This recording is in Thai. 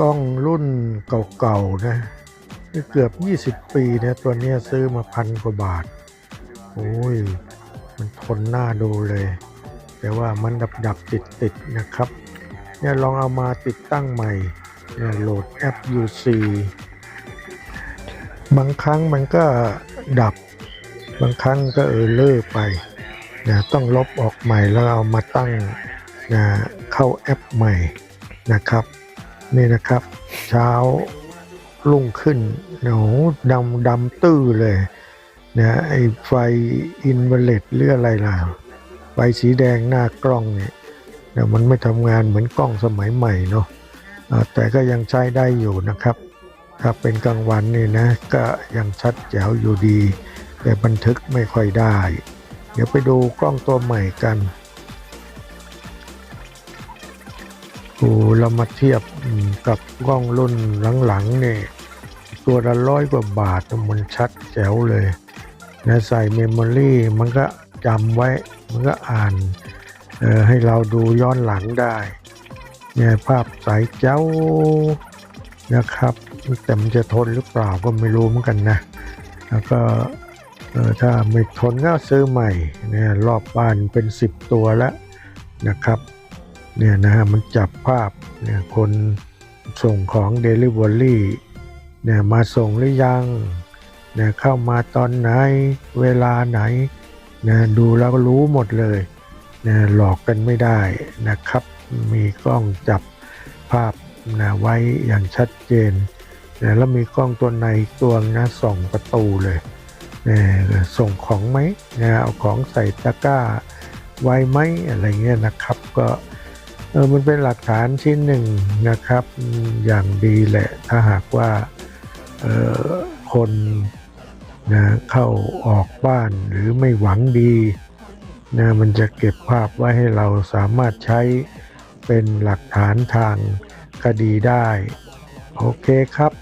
กล้องรุ่นเก่าๆนะเกือบ 20 ปีนะตัวนี้ซื้อมาพันกว่าบาท โอ้ย มันทนหน้าดูเลย แต่ว่ามันดับดับติดติดนะครับ เนี่ยลองเอามาติดตั้งใหม่เนี่ยโหลดแอป UC บางครั้งมันก็ดับ บางครั้งก็เออเลอร์ไปนะต้องลบออกใหม่แล้วเอามาตั้งนะเข้าแอปใหม่นะครับ นี่นะครับ เช้ารุ่งขึ้นโอ้โหดำดำตื้อเลยนะไอ้ไฟอินเวเลตหรืออะไรล่ะไฟสีแดงหน้ากล้องเนี่ยนะมันไม่ทำงานเหมือนกล้องสมัยใหม่เนาะแต่ก็ยังใช้ได้อยู่นะครับ ถ้าเป็นกลางวันนี่นะก็ยังชัดแจ๋วอยู่ดี แต่บันทึกไม่ค่อยได้ เดี๋ยวไปดูกล้องตัวใหม่กัน โอ้เรามาเทียบกับกล้องรุ่นหลังๆเนี่ยตัวละร้อยกว่าบาทมันชัดแจ๋วเลยนะใส่เมมโมรี่มันก็จำไว้ มันก็อ่านออให้เราดูย้อนหลังได้เนี่ยภาพใสแจ๋วนะครับ แต่มันจะทนหรือเปล่าก็ไม่รู้เหมือนกันนะ แล้วก็ถ้าไม่ทนก็ซื้อใหม่เนี่ยรอบบ้านเป็น 10 ตัวแล้วนะครับ เนี่ยนะฮะมันจับภาพเนี่ยคนส่งของ Delivery เนี่ยมาส่งหรือยังเนี่ยเข้ามาตอนไหนเวลาไหนเนี่ยดูแล้วก็รู้หมดเลยเนี่ยหลอกกันไม่ได้นะครับ มีกล้องจับภาพนะไว้อย่างชัดเจนเนี่ยแล้วมีกล้องตัวในตัวนะส่องประตูเลยเนี่ยส่งของไหมเนี่ยเอาของใส่ตะกร้าไว้ไหมอะไรเงี้ยนะครับ ก็ ออมันเป็นหลักฐานชิ้นหนึ่งนะครับ อย่างดีแหละ ถ้าหากว่าออคนนะเข้าออกบ้านหรือไม่หวังดีนะมันจะเก็บภาพไว้ให้เราสามารถใช้เป็นหลักฐานทางคดีได้ โอเคครับ